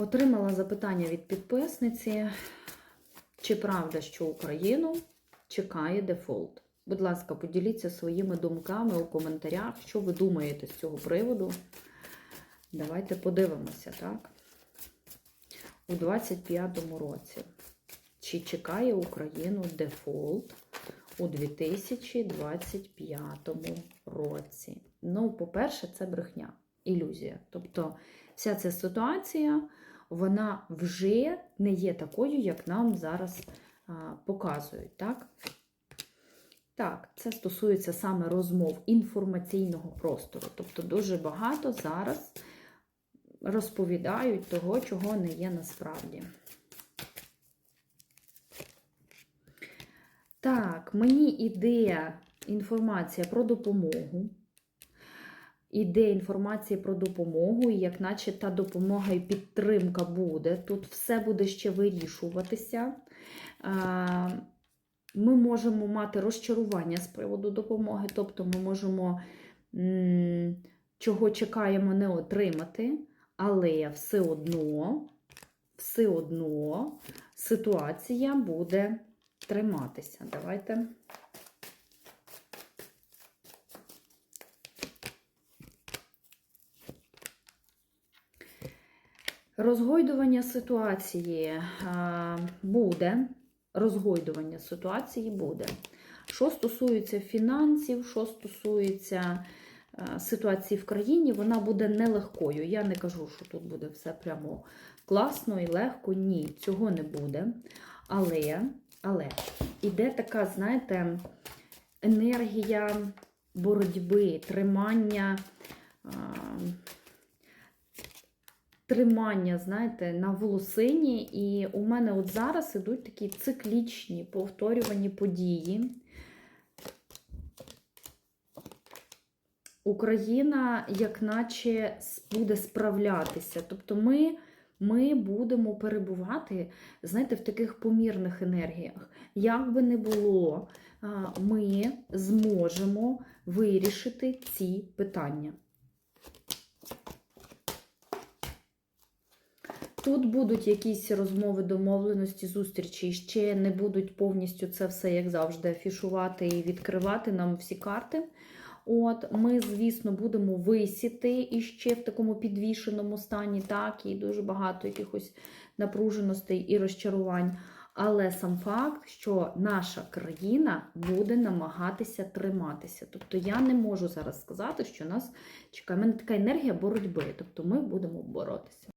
Отримала запитання від підписниці, чи правда, що Україну чекає дефолт. Будь ласка, поділіться своїми думками у коментарях, що ви думаєте з цього приводу. Давайте подивимося, так? У 25-му році. Чи чекає Україну дефолт у 2025 році? Ну, по-перше, це брехня, ілюзія. Тобто, вся ця ситуація, вона вже не є такою, як нам зараз показують, так? Так, це стосується саме розмов інформаційного простору. Тобто дуже багато зараз розповідають того, чого не є насправді. Так, мені іде інформація про допомогу. Іде інформація про допомогу, і як наче та допомога і підтримка буде. Тут все буде ще вирішуватися. Ми можемо мати розчарування з приводу допомоги, тобто ми можемо, чого чекаємо, не отримати, але все одно, все одно ситуація буде триматися. Давайте. Розгойдування ситуації а, буде. Розгойдування ситуації буде. Що стосується фінансів, що стосується а, ситуації в країні, вона буде нелегкою. Я не кажу, що тут буде все прямо класно і легко. Ні, цього не буде. Але, але іде така, знаєте, енергія боротьби, тримання. Тримання, знаєте, на волосині. І у мене от зараз ідуть такі циклічні повторювані події. Україна, як наче, буде справлятися. Тобто ми, ми будемо перебувати, знаєте, в таких помірних енергіях. Як би не було, ми зможемо вирішити ці питання. Тут будуть якісь розмови, домовленості, зустрічі, ще не будуть повністю це все, як завжди, афішувати і відкривати нам всі карти. От, Ми, звісно, будемо висіти іще в такому підвішеному стані, так, і дуже багато якихось напруженостей і розчарувань. Але сам факт, що наша країна буде намагатися триматися. Тобто я не можу зараз сказати, що нас чекає. Мене така енергія боротьби, тобто ми будемо боротися.